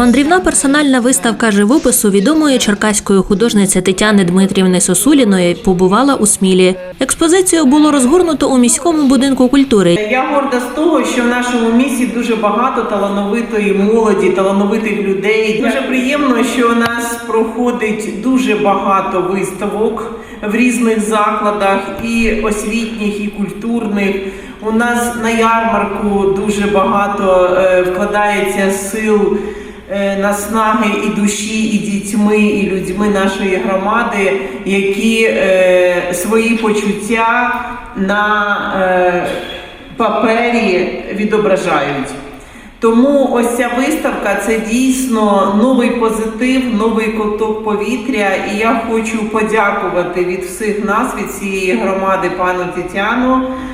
Мандрівна персональна виставка живопису відомої черкаської художниці Тетяни Дмитрівни Сосуліної побувала у Смілі. Експозицію було розгорнуто у міському будинку культури. Я горда з того, що в нашому місті дуже багато талановитої молоді, талановитих людей. Дуже приємно, що у нас проходить дуже багато виставок в різних закладах, і освітніх, і культурних. У нас на ярмарку дуже багато е, вкладається сил наснаги і душі, і дітьми, і людьми нашої громади, які е, свої почуття на е, папері відображають. Тому ось ця виставка це дійсно новий позитив, новий коток повітря. І я хочу подякувати від всіх нас, від цієї громади, пану Тетяну, е,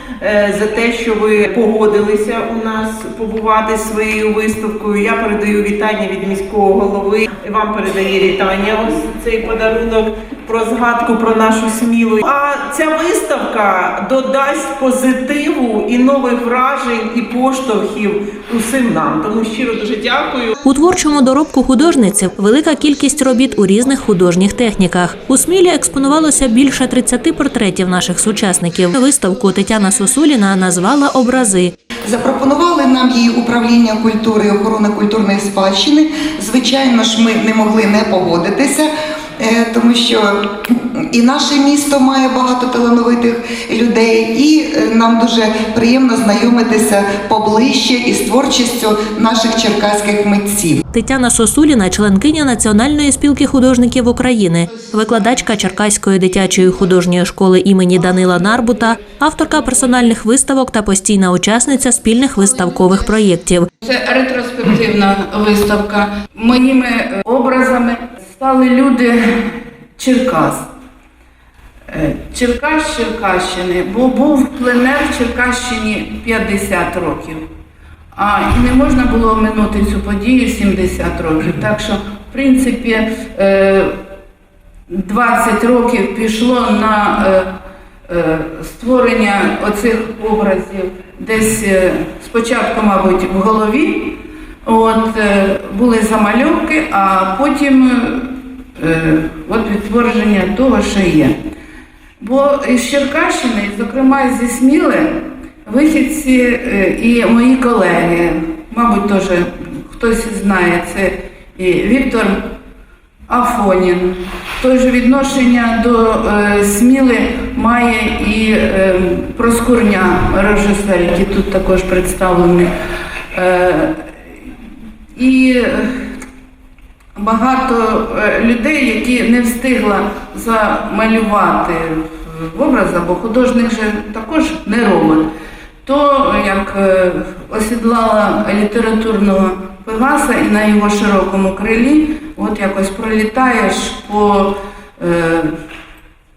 за те, що ви погодилися у нас побувати своєю виставкою. Я передаю вітання від міського голови. Вам передає вітання. Ось цей подарунок про згадку про нашу смілу. А ця виставка додасть позитиву і нових вражень, і поштовхів усім нам. Тому щиро дуже дякую. У творчому доробку художниці велика кількість робіт у різних художніх техніках. У Смілі експонувалося більше 30 портретів наших сучасників. Виставку Тетяна Сосуліна назвала образи. Запропонували нам її управління культури і охорони культурної спадщини. Звичайно ж, ми не могли не погодитися, тому що і наше місто має багато талановитих людей, і е, нам дуже приємно знайомитися поближче із творчістю наших черкаських митців. Тетяна Сосуліна, членкиня Національної спілки художників України, викладачка Черкаської дитячої художньої школи імені Данила Нарбута, авторка персональних виставок та постійна учасниця спільних виставкових проєктів. Це ретроспективна виставка. Моїми е, образами стали люди Черкас. Е, Черкас Черкащини, бо був пленер в Черкащині 50 років. А і не можна було оминути цю подію 70 років. Так що, в принципі, е, 20 років пішло на е, е, створення оцих образів десь е, спочатку, мабуть, в голові. От, е, були замальовки, а потім е, от відтворення того, що є. Бо із Черкащини, зокрема зі Сміли, вихідці е, і мої колеги, мабуть, теж хтось знає, це і Віктор Афонін. Той же відношення до е, Сміли має і е, Проскурня, режисер, який тут також представлений. Е, і багато е, людей, які не встигла замалювати в образа, бо художник же також не робот. То як е, осідлала літературного Пегаса і на його широкому крилі, от якось пролітаєш по е,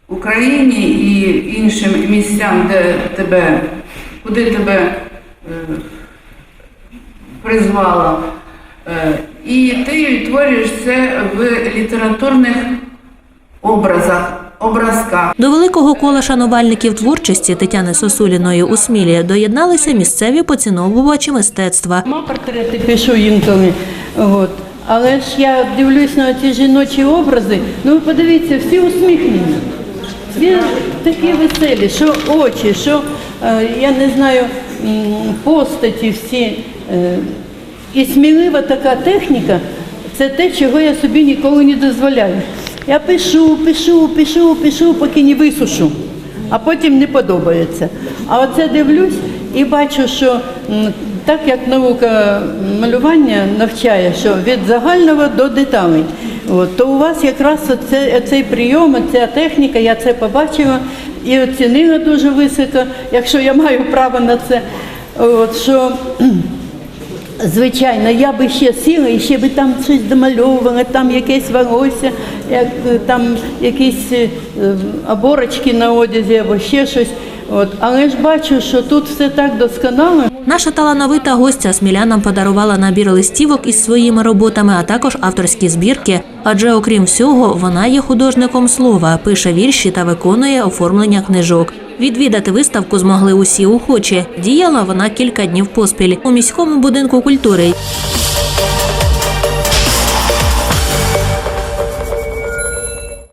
Україні і іншим місцям, де тебе, куди тебе е, призвала. Е, І ти відтворюєш це в літературних образах, образках. До великого кола шанувальників творчості Тетяни Сосуліної у Смілі доєдналися місцеві поціновувачі мистецтва. Сама портрети пишу інколи. От. Але ж я дивлюсь на ці жіночі образи. Ну ви подивіться, всі усміхнені. Всі такі веселі, що очі, що е, я не знаю, постаті всі. І смілива така техніка це те, чого я собі ніколи не дозволяю. Я пишу, пишу, пишу, пишу, поки не висушу, а потім не подобається. А оце дивлюсь і бачу, що так як наука малювання навчає, що від загального до деталей, от, то у вас якраз оце, цей прийом, ця техніка, я це побачила і оцінила дуже високо, якщо я маю право на це. От, що Звичайно, я би ще сіла і ще би там щось домальовувала, там якесь волосся, як, е, там якісь е, оборочки на одязі або ще щось. От. Але ж бачу, що тут все так досконало. Наша талановита гостя смілянам подарувала набір листівок із своїми роботами, а також авторські збірки. Адже, окрім всього, вона є художником слова, пише вірші та виконує оформлення книжок. Відвідати виставку змогли усі охочі. Діяла вона кілька днів поспіль у міському будинку культури.